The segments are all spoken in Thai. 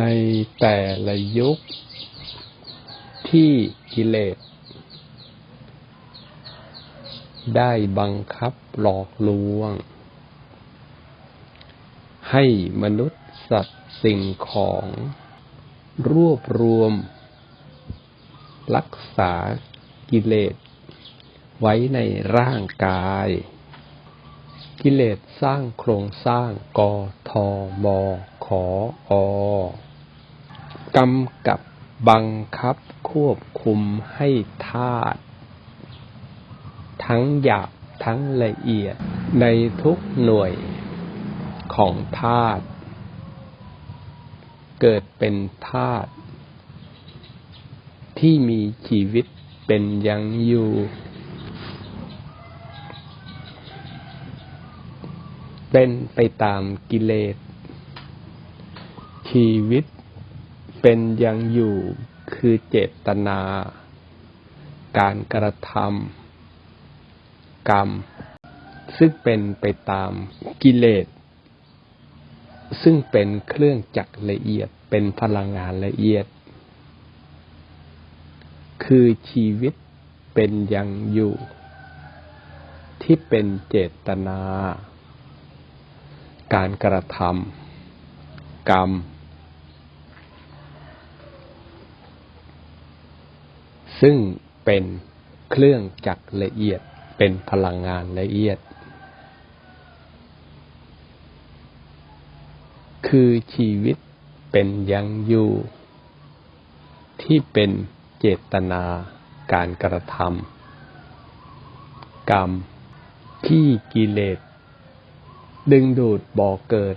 ในแต่ละยุค ที่กิเลส ได้บังคับหลอกลวง ให้มนุษย์สัตว์สิ่งของ รวบรวม รักษากิเลส ไว้ในร่างกาย กิเลสสร้างโครงสร้างกอทอม ขออกำกับบังคับควบคุมให้ธาตุทั้งหยาบทั้งละเอียดในทุกหน่วยของธาตุเกิดเป็นธาตุที่มีชีวิตเป็นยังอยู่ เป็นไปตามกิเลส ชีวิตเป็นยังอยู่คือเจตนา การกระทำกรรม ซึ่งเป็นไปตามกิเลส ซึ่งเป็นเครื่องจักรละเอียดเป็นพลังงานละเอียด คือชีวิตเป็นยังอยู่ ที่เป็นเจตนา การกระทำกรรม ซึ่งเป็นเครื่องจักรละเอียดเป็นพลังงานละเอียด คือชีวิตเป็นยังอยู่ ที่เป็นเจตนาการกระทำกรรมที่กิเลส ดึงดูดบ่อเกิด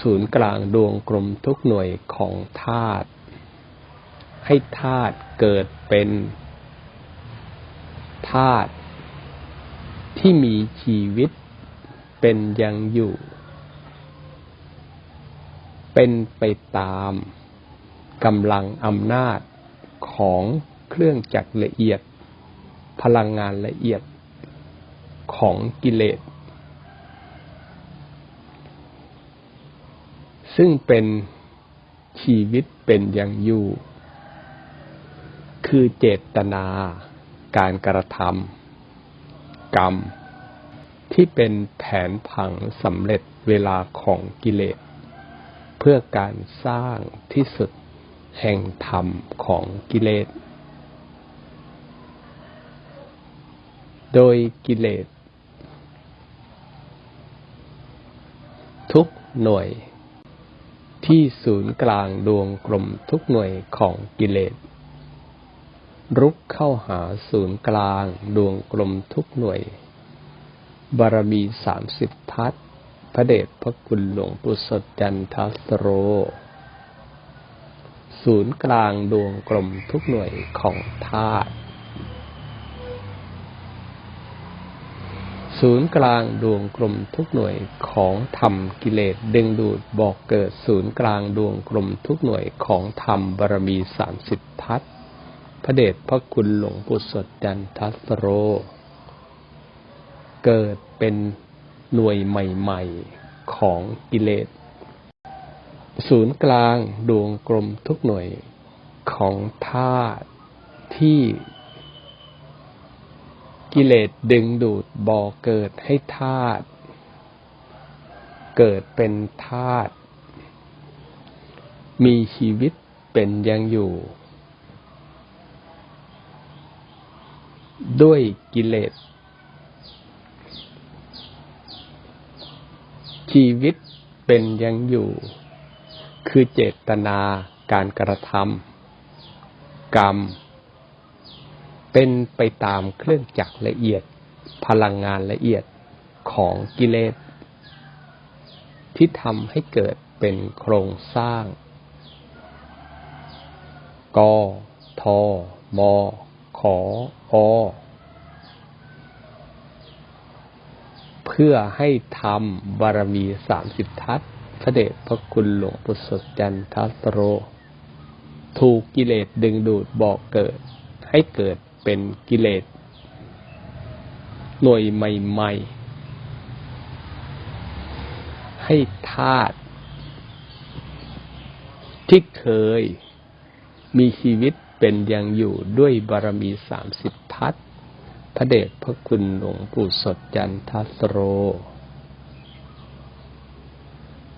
ศูนย์กลางดวงกลมทุกหน่วยของธาตุ ให้ธาตุเกิดเป็นธาตุที่มีชีวิตเป็นยังอยู่ เป็นไปตามกำลังอำนาจของเครื่องจักรละเอียด พลังงานละเอียดของกิเลส ซึ่งเป็นชีวิตเป็นยังอยู่ คือเจตนา การกระทำกรรม ที่เป็นแผนผังสำเร็จเวลาของกิเลส เพื่อการสร้างที่สุดแห่งธรรมของกิเลส โดยกิเลส ทุกหน่วยที่ศูนย์กลางดวงกลมทุกหน่วยของกิเลส รุกเข้าหาศูนย์กลาง ดวงกลมทุกหน่วย บารมีสามสิบทัศพระเดชพระคุณหลวงปู่สดจันทัสโร ศูนย์กลางดวงกลมทุกหน่วยของธาตุศูนย์กลางดวงกลมทุกหน่วยของธรรมกิเลสดึงดูดบอกเกิดศูนย์กลางดวงกลมทุกหน่วยของธรรมบารมีสามสิบทัศ พระเดชพระคุณหลวงปู่สดจันทัสโร เกิดเป็นหน่วยใหม่ๆของกิเลส ศูนย์กลางดวงกลมทุกหน่วยของธาตุที่กิเลสดึงดูดบ่อเกิดให้ธาตุเกิดเป็นธาตุมีชีวิตเป็นยังอยู่ ด้วยกิเลส ชีวิตเป็นยังอยู่ คือเจตนาการกระทำกรรม เป็นไปตามเครื่องจักรละเอียด พลังงานละเอียดของกิเลส ที่ทำให้เกิดเป็นโครงสร้างกทม ขออเพื่อให้ทำบารมีสามสิบทัศพระเดชพระคุณหลวงปู่สดจันทัสโร ถูกกิเลสดึงดูดบอกเกิด ให้เกิดเป็นกิเลสหน่วยใหม่ ๆ ให้ธาตุที่เคยมีชีวิต เป็นยังอยู่ด้วยบารมีสามสิบทัศพระเดชพระคุณหลวงปู่สดจันทสโร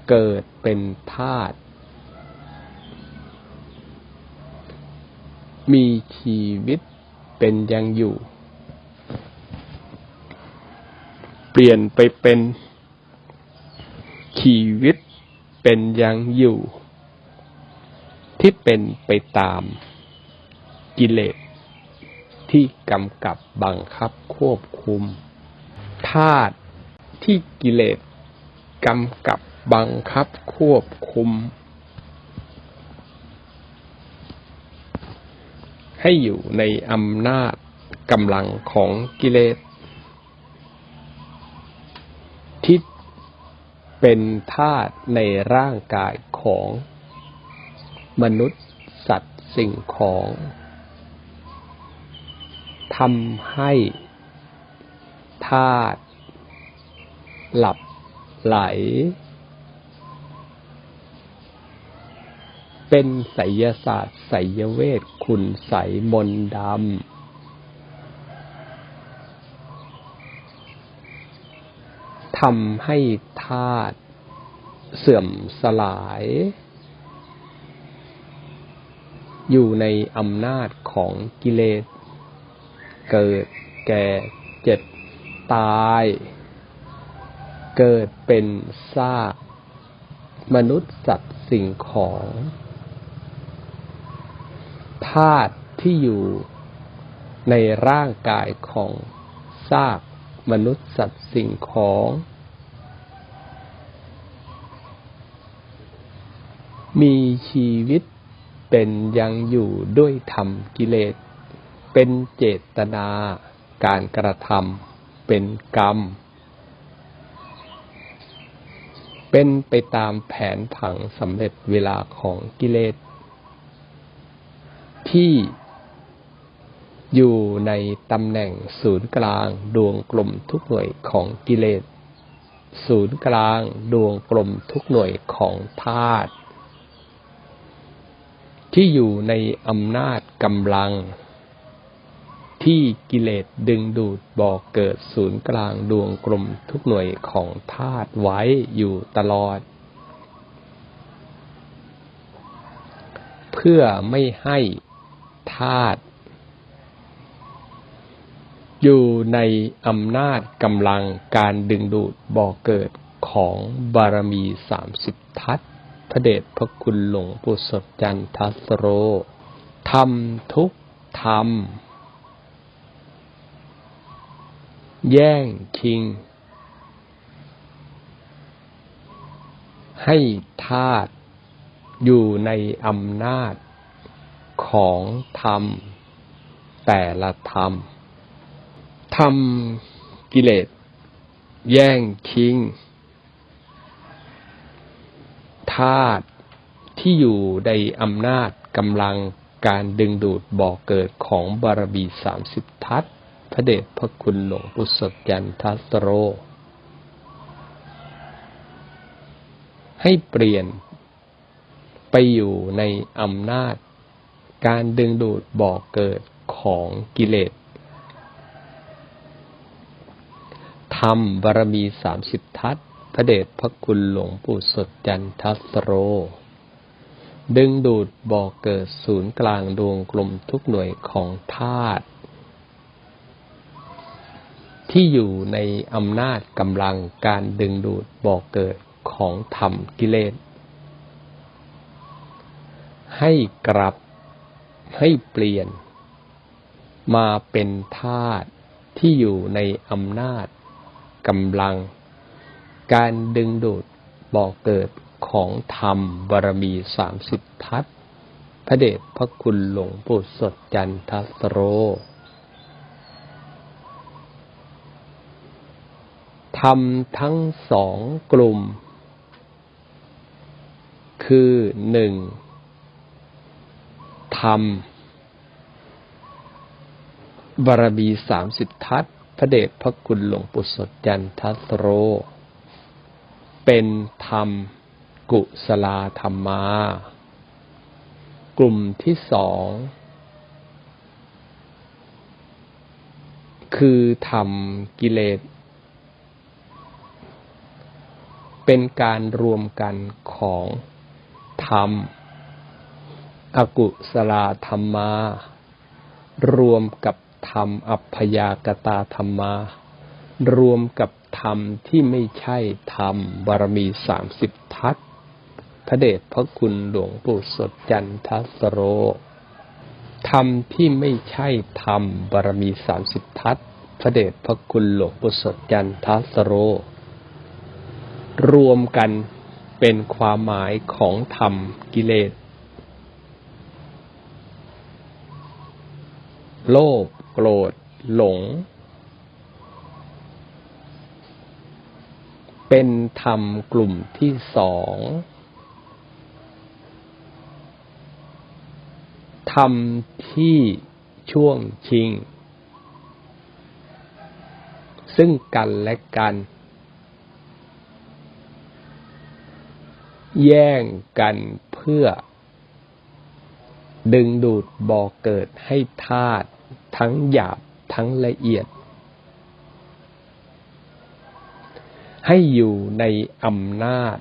เกิดเป็นธาตุมีชีวิตเป็นยังอยู่ เปลี่ยนไปเป็นชีวิตเป็นยังอยู่ ที่เป็นไปตาม กิเลสที่กำกับบังคับควบคุมธาตุที่กิเลสกำกับบังคับควบคุม ให้อยู่ในอำนาจกำลังของกิเลสที่เป็นธาตุในร่างกายของมนุษย์สัตว์สิ่งของ ทำให้ธาตุหลับไหล เป็นไสยศาสตร์ไสยเวทคุณใสมนดำทำให้ธาตุเสื่อมสลาย อยู่ในอำนาจของกิเลส เกิดแก่เจ็บตาย เกิดเป็นซากมนุษย์สัตว์สิ่งของธาตุที่อยู่ในร่างกายของซากมนุษย์สัตว์สิ่งของ มีชีวิตเป็นยังอยู่ด้วยธรรมกิเลส เป็นเจตนาการกระทำเป็นกรรม เป็นไปตามแผนผังสำเร็จเวลาของกิเลส ที่อยู่ในตำแหน่งศูนย์กลางดวงกลมทุกหน่วยของกิเลส ศูนย์กลางดวงกลมทุกหน่วยของธาตุที่อยู่ในอำนาจกำลัง ที่กิเลสดึงดูดบอกเกิดศูนย์กลางดวงกลมทุกหน่วยของธาตุไว้อยู่ตลอด เพื่อไม่ให้ธาตุอยู่ในอำนาจกำลังการดึงดูดบ่อเกิดของบารมีสามสิบทัศพระเดชพระคุณหลวงปู่สดจันทัสโรทำทุกธรรม แย่งชิง ให้ธาตุอยู่ในอำนาจของธรรม แต่ละธรรมทำกิเลส แย่งชิงธาตุที่อยู่ในอำนาจกำลังการดึงดูดบ่อกเกิดของบารมีสามสิบทัศน์ พระเดชพระคุณหลวงปู่สดยันทัสโร ให้เปลี่ยนไปอยู่ในอำนาจ การดึงดูดบ่อกเกิดของกิเลสทำบารมีสามสิบทัศพระเดชพระคุณหลวงปู่สดจันทัสโร ดึงดูดบ่อกเกิดศูนย์กลางดวงกลมทุกหน่วยของธาตุ ที่อยู่ในอำนาจกำลังการดึงดูดบ่อกเกิดของธรรมกิเลส ให้กลับให้เปลี่ยน มาเป็นธาตุที่อยู่ในอำนาจกำลัง การดึงดูดบ่อกเกิดของธรรมบารมีสามสิบทัศพระเดชพระคุณหลวงปู่สดจันทสโร ทำทั้งสองกลุ่ม คือหนึ่งธรรมบารมีสามสิบทัศพระเดชพระคุณหลวงปู่สดจันทัสโร เป็นธรรมกุศลาธรรมา กลุ่มที่สองคือทำกิเลส เป็นการรวมกันของธรรม อกุศลธรรมา รวมกับธรรมอัพยากตาธรรมา รวมกับธรรมที่ไม่ใช่ธรรมบารมีสามสิบทัศพระเดชพระคุณหลวงปู่สดจันทสโร ธรรมที่ไม่ใช่ธรรมบารมีสามสิบทัศพระเดชพระคุณหลวงปู่สดจันทสโร รวมกันเป็นความหมายของธรรมกิเลส โลภโกรธ หลง เป็นธรรมกลุ่มที่สองธรรมที่ช่วงชิง ซึ่งกันและกัน แย่งกันเพื่อ ดึงดูดบ่อเกิดให้ธาตุทั้งหยาบทั้งละเอียด ให้อยู่ในอำนาจ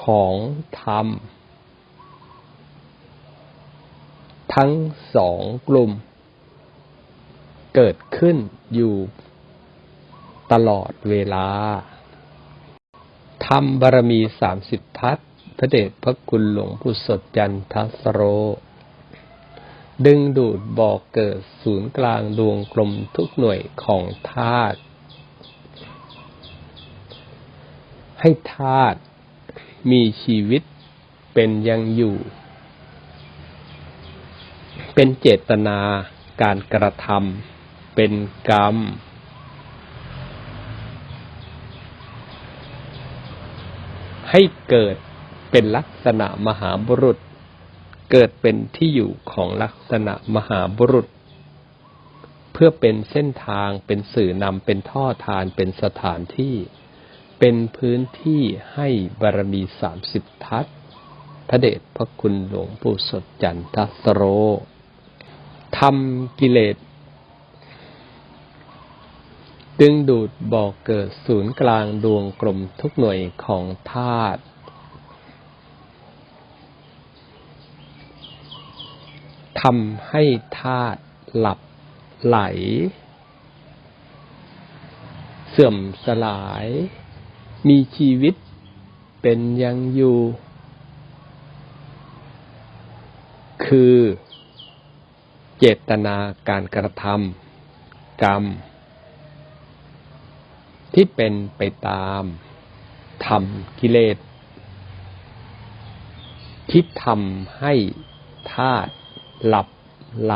ของธรรม ทั้งสองกลุ่ม เกิดขึ้นอยู่ตลอดเวลา ธรรมบารมีสามสิบทัศพระเดชพระคุณหลวงพุทธสดจันทสโร ดึงดูดบ่อกเกิดศูนย์กลางดวงกลมทุกหน่วยของธาตุให้ธาตุมีชีวิตเป็นยังอยู่ เป็นเจตนาการกระทำเป็นกรรม ให้เกิดเป็นลักษณะมหาบุรุษ เกิดเป็นที่อยู่ของลักษณะมหาบุรุษ เพื่อเป็นเส้นทางเป็นสื่อนำเป็นท่อทานเป็นสถานที่ เป็นพื้นที่ให้บารมีสามสิบทัศพระเดชพระคุณหลวงปู่สดจันทสโรทำกิเลส ดึงดูดบ่อกเกิดศูนย์กลางดวงกลมทุกหน่วยของธาตุทำให้ธาตุหลับไหล เสื่อมสลาย มีชีวิตเป็นยังอยู่ คือ เจตนาการกระทำกรรม ที่เป็นไปตามทำกิเลสที่ทำให้ธาตุหลับไหล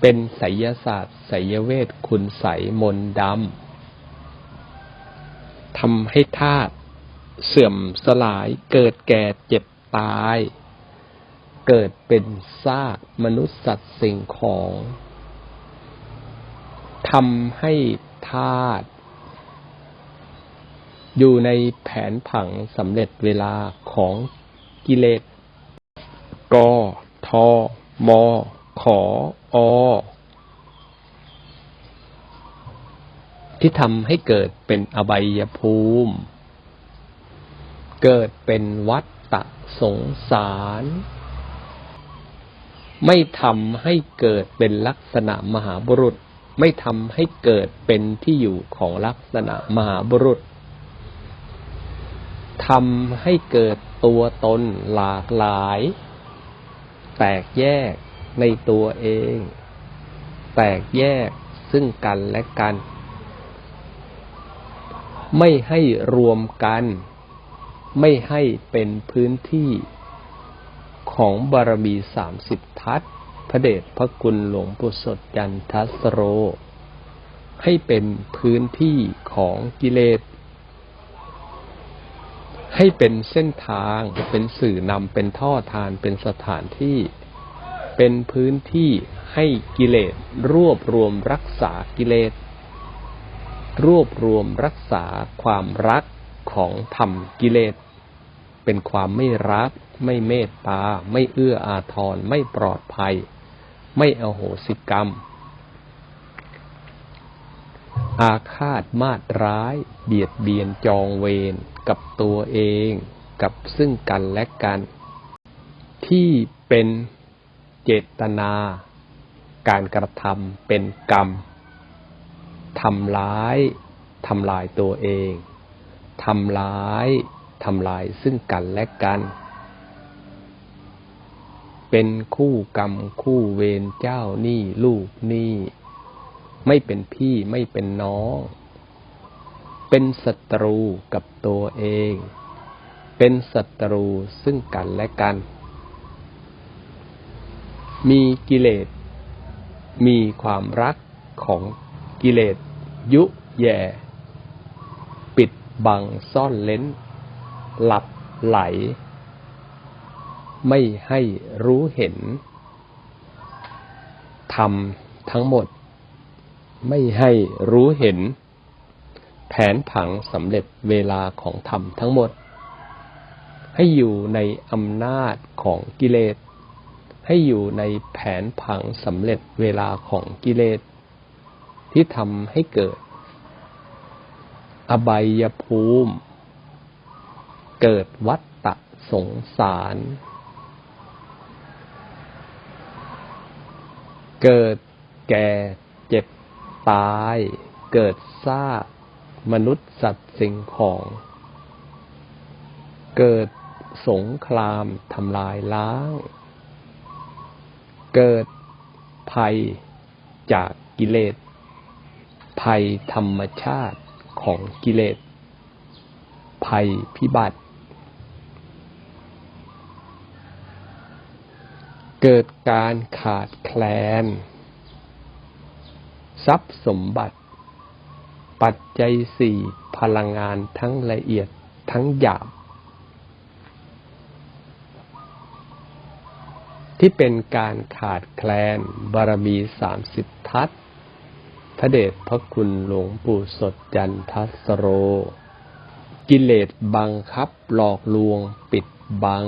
เป็นไสยศาสตร์ไสยเวทคุณใสมนดำทำให้ธาตุเสื่อมสลายเกิดแก่เจ็บตาย เกิดเป็นซากมนุษย์สัตว์สิ่งของ ทำให้ธาตุอยู่ในแผนผังสำเร็จเวลาของกิเลสกอทอมขออที่ทำให้เกิดเป็นอบายภูมิ เกิดเป็นวัฏตะสงสาร ไม่ทำให้เกิดเป็นลักษณะมหาบุรุษ ไม่ทำให้เกิดเป็นที่อยู่ของลักษณะมหาบุรุษทำให้เกิดตัวตนหลากหลาย แตกแยกในตัวเอง แตกแยกซึ่งกันและกัน ไม่ให้รวมกัน ไม่ให้เป็นพื้นที่ของบารมีสามสิบทัศน์ พระเดชพระคุณหลวงปู่สดจันทัสโร ให้เป็นพื้นที่ของกิเลส ให้เป็นเส้นทางเป็นสื่อนำเป็นท่อทานเป็นสถานที่เป็นพื้นที่ให้กิเลส รวบรวมรักษากิเลส รวบรวมรักษาความรักของธรรมกิเลส เป็นความไม่รัก ไม่เมตตา ไม่เอื้ออาทรไม่ปลอดภัย ไม่อโหสิกรรม อาฆาตมาดร้าย เบียดเบียนจองเวรกับตัวเองกับซึ่งกันและกัน ที่เป็นเจตนา การกระทำเป็นกรรมทำร้ายทำลายตัวเองทำร้ายทำลายซึ่งกันและกัน เป็นคู่กรรมคู่เวรเจ้าหนี้ลูกหนี้ไม่เป็นพี่ไม่เป็นน้อง เป็นศัตรูกับตัวเอง เป็นศัตรูซึ่งกันและกัน มีกิเลส มีความรักของกิเลส ยุแย่ ปิดบังซ่อนเล้น หลับไหล ไม่ให้รู้เห็นทำทั้งหมด ไม่ให้รู้เห็น แผนผังสำเร็จเวลาของธรรมทั้งหมด ให้อยู่ในอำนาจของกิเลส ให้อยู่ในแผนผังสำเร็จเวลาของกิเลส ที่ทำให้เกิด อบายภูมิ เกิดวัฏฏะสงสาร เกิดแก่เจ็บตาย เกิดซากมนุษย์สัตว์สิ่งของ เกิดสงครามทำลายล้าง เกิดภัยจากกิเลส ภัยธรรมชาติของกิเลส ภัยพิบัติ เกิดการขาดแคลน ทรัพย์สมบัติ ปัจจัยสี่พลังงานทั้งละเอียดทั้งหยาบ ที่เป็นการขาดแคลนบารมีสามสิบทัศพระเดชพระคุณหลวงปู่สดจันทัสโร กิเลสบังคับหลอกลวงปิดบัง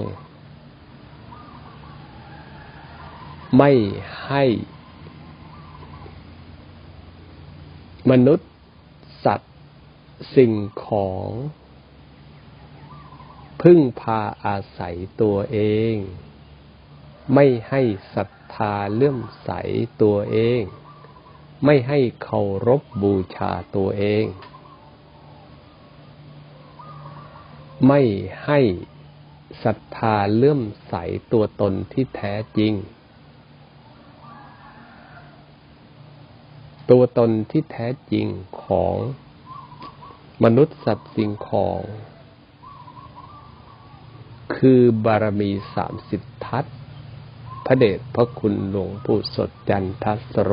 ไม่ให้มนุษย์ สัตว์ สิ่งของ พึ่งพาอาศัยตัวเอง ไม่ให้ศรัทธาเลื่อมใสตัวเอง ไม่ให้เคารพบูชาตัวเอง ไม่ให้ศรัทธาเลื่อมใสตัวตนที่แท้จริง ตัวตนที่แท้จริงของมนุษย์สัตว์สิ่งของ คือบารมีสามสิบทัศพระเดชพระคุณหลวงปู่สดจันทัสโร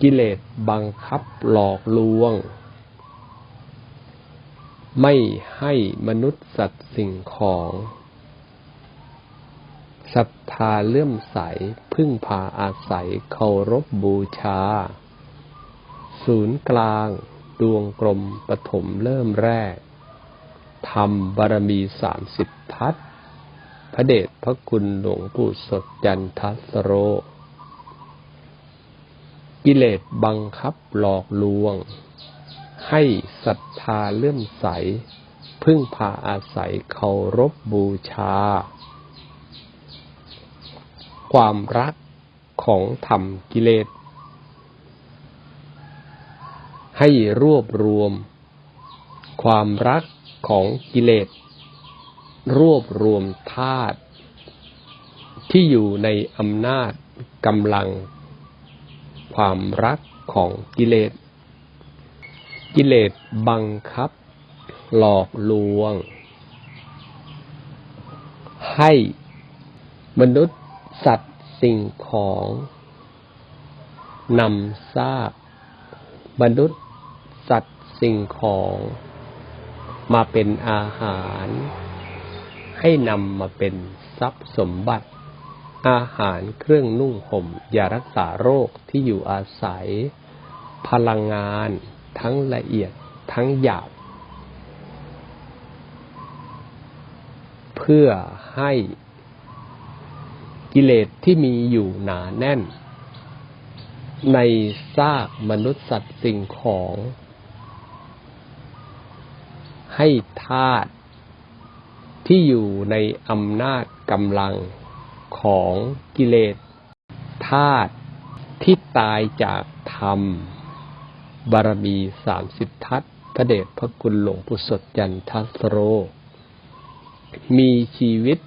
กิเลสบังคับหลอกลวง ไม่ให้มนุษย์สัตว์สิ่งของ ศรัทธาเลื่อมใส พึ่งพาอาศัยเคารพบูชา ศูนย์กลาง ดวงกลมปฐมเริ่มแรกทำบารมีสามสิบทัศพระเดชพระคุณหลวงปู่สดจันทัสโร กิเลสบังคับหลอกลวง ให้ศรัทธาเลื่อมใส พึ่งพาอาศัยเคารพบูชา ความรักของธรรมกิเลส ให้รวบรวม ความรักของกิเลส รวบรวมธาตุที่อยู่ในอำนาจกำลัง ความรักของกิเลส กิเลสบังคับ หลอกลวง ให้มนุษย์ สัตว์สิ่งของนำซากมนุษย์สัตว์สิ่งของ มาเป็นอาหาร ให้นำมาเป็นทรัพย์สมบัติ อาหารเครื่องนุ่งห่มยารักษาโรคที่อยู่อาศัย พลังงาน ทั้งละเอียดทั้งหยาบเพื่อให้ กิเลสที่มีอยู่หนาแน่น ในซากมนุษย์สัตว์สิ่งของ ให้ธาตุที่อยู่ในอำนาจกำลังของกิเลสธาตุที่ตายจากธรรม บารมีสามสิบทัศพระเดชพระคุณหลวงปู่สดยันทัสโร มีชีวิต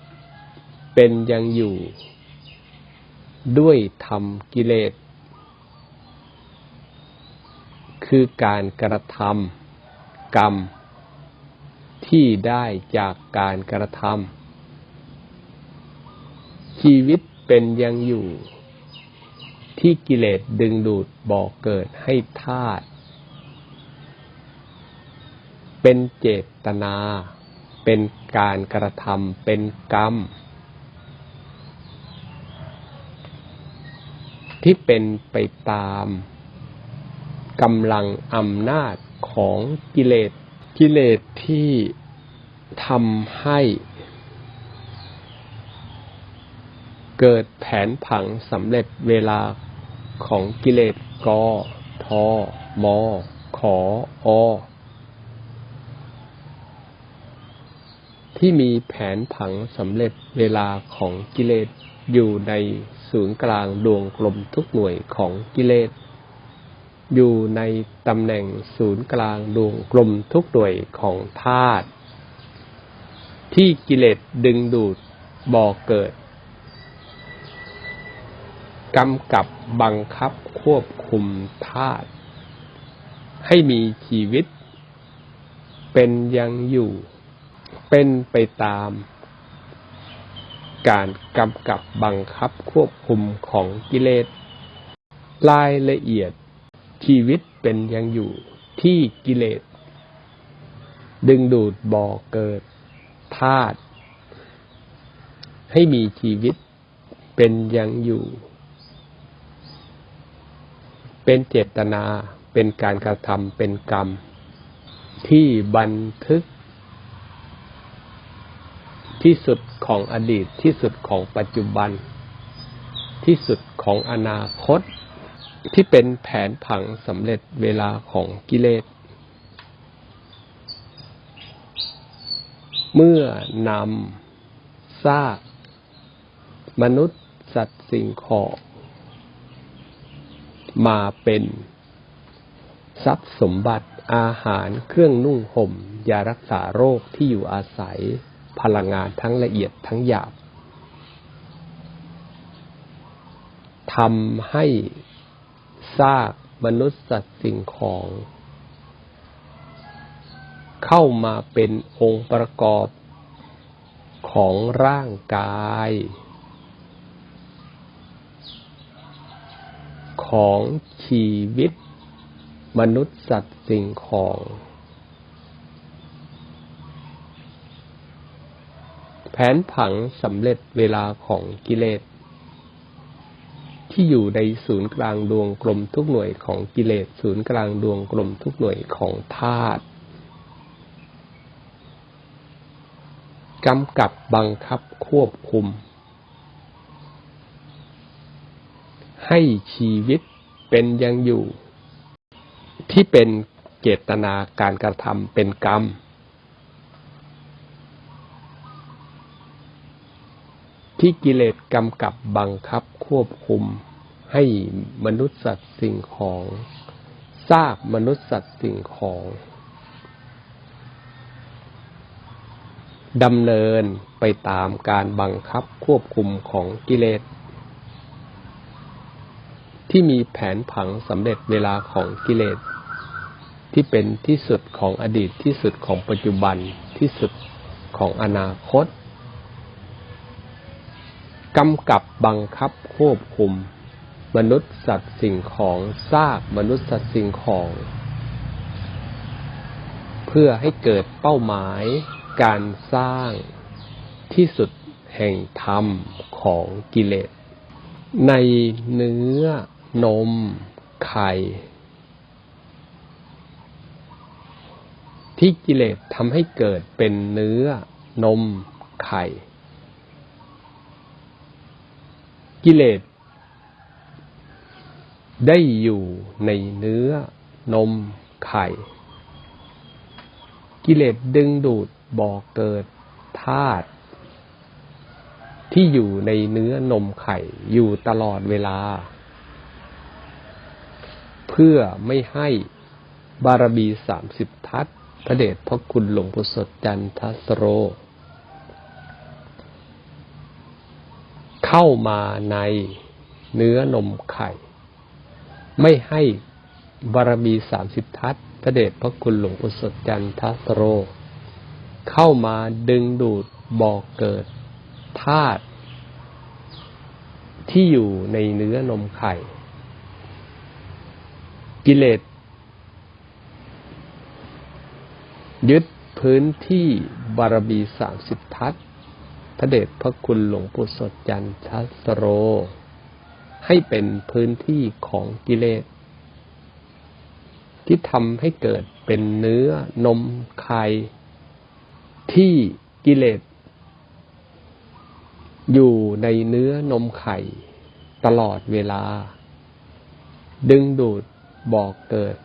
เป็นยังอยู่ ด้วยธรรมกิเลส คือการกระทำกรรม ที่ได้จากการกระทำชีวิตเป็นยังอยู่ ที่กิเลสดึงดูดบ่อกเกิดให้ธาตุเป็นเจตนา เป็นการกระทำเป็นกรรม ที่เป็นไปตามกำลังอำนาจของกิเลส กิเลสที่ทำให้เกิดแผนผังสำเร็จเวลาของกิเลสกอทอมอขออ ที่มีแผนผังสำเร็จเวลาของกิเลสอยู่ใน ศูนย์กลางดวงกลมทุกหน่วยของกิเลส อยู่ในตำแหน่งศูนย์กลางดวงกลมทุกหน่วยของธาตุที่กิเลสดึงดูดบ่อเกิดกำกับบังคับควบคุมธาตุให้มีชีวิต เป็นยังอยู่ เป็นไปตาม การกำกับบังคับควบคุมของกิเลสรายละเอียดชีวิตเป็นยังอยู่ที่กิเลส ดึงดูดบ่อเกิดธาตุให้มีชีวิตเป็นยังอยู่ เป็นเจตนาเป็นการกระทำเป็นกรรม ที่บันทึก ที่สุดของอดีตที่สุดของปัจจุบัน ที่สุดของอนาคต ที่เป็นแผนผังสำเร็จเวลาของกิเลส เมื่อนำซากมนุษย์สัตว์สิ่งของมาเป็นทรัพย์สมบัติอาหารเครื่องนุ่งห่มยารักษาโรคที่อยู่อาศัย พลังงานทั้งละเอียดทั้งหยาบทำให้ซากมนุษย์สัตว์สิ่งของ เข้ามาเป็นองค์ประกอบของร่างกาย ของชีวิต มนุษย์สัตว์สิ่งของ แผนผังสำเร็จเวลาของกิเลส ที่อยู่ในศูนย์กลางดวงกลมทุกหน่วยของกิเลส ศูนย์กลางดวงกลมทุกหน่วยของธาตุกำกับบังคับควบคุม ให้ชีวิตเป็นยังอยู่ ที่เป็นเจตนาการกระทำเป็นกรรม ที่กิเลสกำกับบังคับควบคุมให้มนุษย์สัตว์สิ่งของซากมนุษย์สัตว์สิ่งของดำเนินไปตามการบังคับควบคุมของกิเลส ที่มีแผนผังสำเร็จเวลาของกิเลส ที่เป็นที่สุดของอดีตที่สุดของปัจจุบันที่สุดของอนาคต กำกับบังคับควบคุม มนุษย์สัตว์สิ่งของซากมนุษย์สัตว์สิ่งของ เพื่อให้เกิดเป้าหมายการสร้างที่สุดแห่งธรรมของกิเลส ในเนื้อนม ไข่ ที่กิเลสทำให้เกิดเป็นเนื้อนมไข่ กิเลส ได้อยู่ในเนื้อนมไข่ กิเลสดึงดูดบ่อเกิดธาตุที่อยู่ในเนื้อนมไข่อยู่ตลอดเวลา เพื่อไม่ให้บารมีสามสิบทัศพระเดชพระคุณหลวงปู่สดจันทสโร เข้ามาในเนื้อนมไข่ ไม่ให้บารมีสามสิบทัศพระเดชพระคุณหลวงปู่สจันทสโร เข้ามาดึงดูดบ่อกเกิดธาตุที่อยู่ในเนื้อนมไข่ กิเลสยึดพื้นที่บารมีสามสิบทัศ พระเดชพระคุณหลวงปู่สดจันทสโร ให้เป็นพื้นที่ของกิเลส ที่ทำให้เกิดเป็นเนื้อนมไข่ที่กิเลส อยู่ในเนื้อนมไข่ตลอดเวลา ดึงดูดบอกเกิด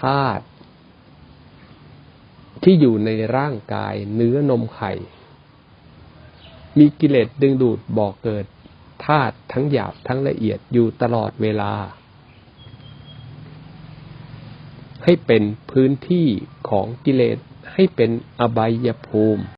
ธาตุที่อยู่ในร่างกายเนื้อนมไข่ มีกิเลสดึงดูดบ่อกเกิดธาตุทั้งหยาบทั้งละเอียดอยู่ตลอดเวลา ให้เป็นพื้นที่ของกิเลสให้เป็นอบายภูมิ